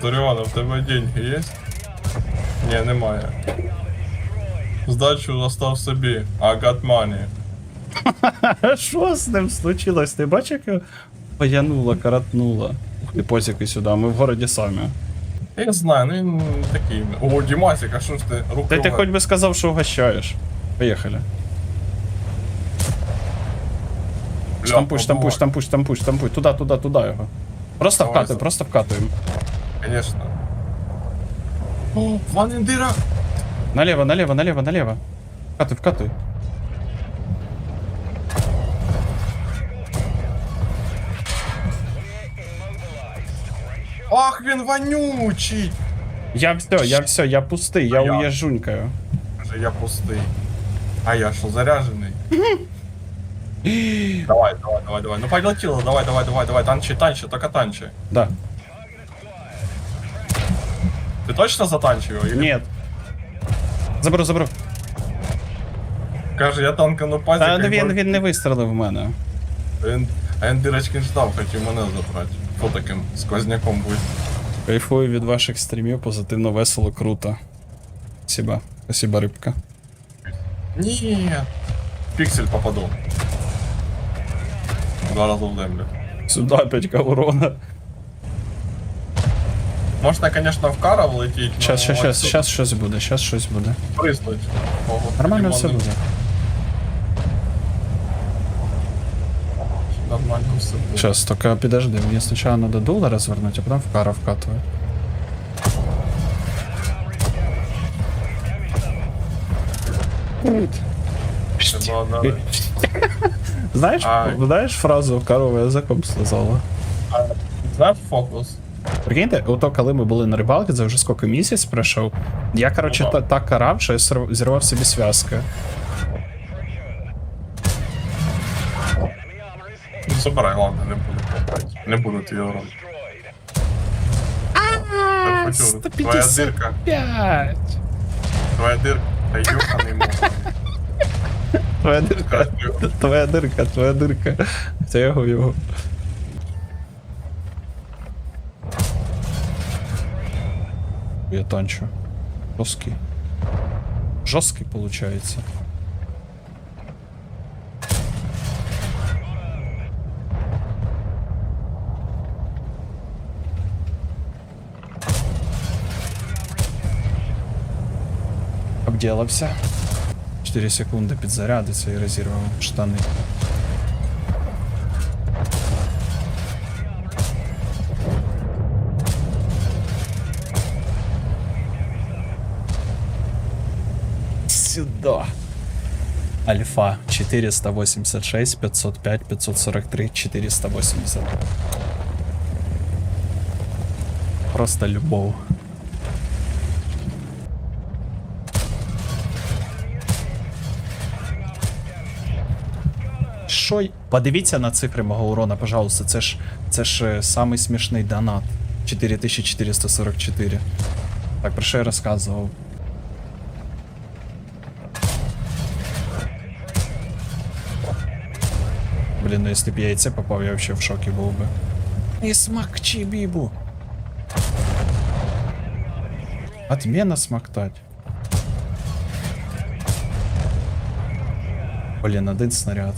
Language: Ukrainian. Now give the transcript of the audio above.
Центуріон, а в тебе деньги є? Ні, немає. Здачу остав собі. I got money. Що з ним случилось? Ти бачиш, як його паянуло, каратнуло. Ух ти, позіки сюди, ми в городі самі. Я знаю, ну він такий. О, Дімасик, а що ж ти руки? Та ти хоч би сказав, що угощаєш. Поїхали. Штампуй, штампуй, штампуй, штампуй, штампуй. Туди, туди, туди його. Просто вкатуй, просто вкатуємо. Конечно. О, Ванендира! Наліво, наліво, наліво, наліво. Вкатуй, вкатуй. Ах, він вонючий! Я все, я все, я пустий, я А я? уїжджунькаю. Каже, я пустий. А я що, заряжений? давай, давай, давай, давай. Ну полетіло, давай, давай, давай, давай. Танчи, танчи, тільки танчи. Да. Ти точно затанчив його? Или- Ні. Заберу, заберу. Каже, я танкану пазик. Та як він, бар- він не вистрелив в мене. Він, а він дирочки ждав, хотів мене забрати. Хто таким сквозняком буде? Кайфую від ваших стрімів, позитивно, весело, круто. Спасибо. Спасибо, рибка. Ні. Піксель попаду. Два рази в землю. Сюда 5 урона. Можно, конечно, в кара влетіти. Сейчас, сейчас, сейчас щас щось буде, сейчас что-то Приснуть. Нормально все буде. Нормально все буде. Щас, тільки підожди, мені спочатку треба долара звернути, а потом в кара Знаешь Знаєш, знаєш фразу корова язиком слизала? А, знаєш фокус? Прикиньте, ото коли ми були на рибалці, це вже скільки місяць пройшов. Я, коротше, Ну, та, так. карав, що я зірвав собі зв'язки. Ну, Забирай, ладно, не буду. Не буду твій урон. Так почув. Твоя дирка, 5! твоя дирка. Та юханий мов. Твоя дирка, твоя дирка, твоя дирка. Це його його. Я танчу. Жорсткий. Жорсткий получается. Обделався. 4 секунди підзарядиться і розірвав штани. Сюда. Альфа 486, 505, 543, 480. Просто любов. Що? Подивіться на цифри мого урона, пожалуйста. Це ж це ж е, самий смішний донат. 4444. Так, про що я розказував? Блін, ну якщо б я і це попав, я вообще в шокі був би. І смакчи, бібу. Отмена смоктать. Блін, один снаряд.